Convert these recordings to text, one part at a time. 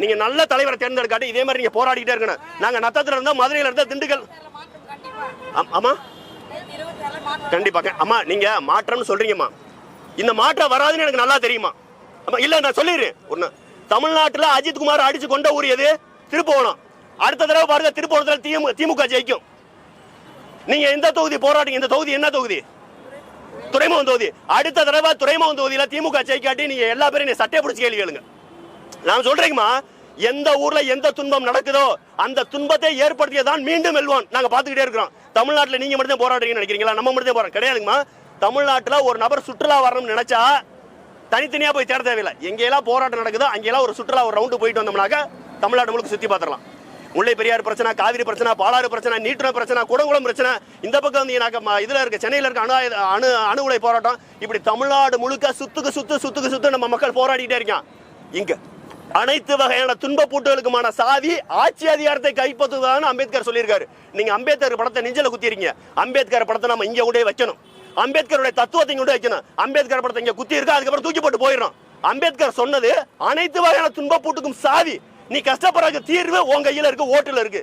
நீங்க நல்ல தலைவரை தேர்ந்தெடுக்காட்டி இதே மாதிரி நீங்க போராடிட்டே இருக்கணும். நாங்க நத்தத்துல இருந்தா மதுரையில இருந்தா திண்டுக்கல். ஆமா கண்டிப்பா அம்மா நீங்க மாற்றம்னு சொல்றீங்கம்மா. இந்த மாற்றம் வராதுன்னு எனக்கு நல்லா தெரியுமா அம்மா இல்ல நான் சொல்லிடுறேன். ஒண்ணு தமிழ்நாட்டுல அஜித் குமார் அடிச்சு கொண்ட ஊர் எது? திருப்புவனம் அடுத்த தடவை பாருங்க திருப்புவனத்துல திமுக திமுக ஜெயிக்கும். நீங்க எந்த தொகுதி போராட்டீங்க? இந்த தொகுதி என்ன தொகுதி? துறைமுகம் தொகுதி. அடுத்த தடவை துறைமுகம் தொகுதியில திமுக ஜெயிக்காட்டி நீங்க எல்லா பேரும் சட்டையை பிடிச்சி கேள்வி கேளுங்க. நான் சொல்றேங்கம்மா எந்த ஊர்ல எந்த துன்பம் நடக்குதோ அந்த துன்பத்தை ஏற்படுத்தியதான் மீண்டும் வெல்வான் நாங்க பாத்துக்கிட்டே இருக்கிறோம். தமிழ்நாட்டுல நீங்க மட்டும் போராடுறீங்கன்னு நினைக்கிறீங்களா? நம்ம மட்டும் போறோம். கிடையாதுங்கம்மா. தமிழ்நாட்டுல ஒரு நபர் சுற்றுலா வரணும்னு நினைச்சா தனித்தனியா போய் தேட தேவையில்லை. எங்கெல்லாம் போராட்டம் நடக்குதோ அங்கெல்லாம் ஒரு சுற்றுலா ஒரு ரவுண்டு போயிட்டு வந்தோம்னாக்க தமிழ்நாடு முழுக்க சுத்தி பார்த்துடலாம். முல்லை பெரியார் பிரச்சனை காவிரி பிரச்சனை பாலாறு பிரச்சனை நீட்டுற பிரச்சனை குடங்குளம் பிரச்சனை இந்த பக்கம் வந்து எனக்கு இதுல இருக்க சென்னையில இருக்க அணு அணு அணு உலை போராட்டம் இப்படி தமிழ்நாடு முழுக்க சுத்துக்கு சுத்து சுத்துக்கு சுத்து நம்ம மக்கள் போராடிக்கிட்டே இருக்கான். இங்க. அனைத்து வகையான துன்ப பூட்டுகளுக்குமான சாவி ஆட்சி அதிகாரத்தை கைப்பற்றுவதான்னு அம்பேத்கர் சொல்லியிருக்காரு. நீங்க அம்பேத்கர் படத்தை நெஞ்சில குத்திருக்கீங்க. அம்பேத்கர் படத்தை நம்ம இங்க கூட வைக்கணும். அம்பேத்கருடைய தத்துவத்தை இங்க வைக்கணும். அம்பேத்கர் படத்தை இங்க குத்தி இருக்கா அதுக்கப்புறம் தூக்கி போட்டு போயிடும் அம்பேத்கர் சொன்னது அனைத்து வகையான துன்ப பூட்டுக்கும் சாவி நீ கஷ்டப்படுறதுக்கு தீர்வு உங்க கையில இருக்கு ஓட்டுல இருக்கு.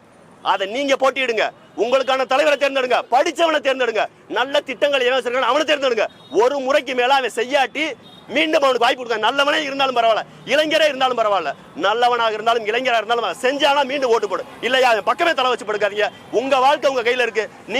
அதை நீங்க போட்டியிடுங்க. உங்களுக்கான தலைவரை தேர்ந்தெடுங்க படிச்சவனை தேர்ந்தெடுங்க. நல்ல திட்டங்கள் எவன் அவனை தேர்ந்தெடுங்க. ஒரு முறைக்கு மேல அவன் செய்யாட்டி மீண்டும் அவனுக்கு வாய்ப்பு கொடுக்க நல்லவனே இருந்தாலும் பரவாயில்ல. இளைஞரே இருந்தாலும் பரவாயில்ல. நல்லவனாக இருந்தாலும் இளைஞரா இருந்தாலும் செஞ்சானா மீண்டும் ஓட்டு போடு. இல்லையா? பக்கமே தலை வச்சு படுக்காதீங்க. உங்க வாழ்க்கை உங்க கையில இருக்கு. நீ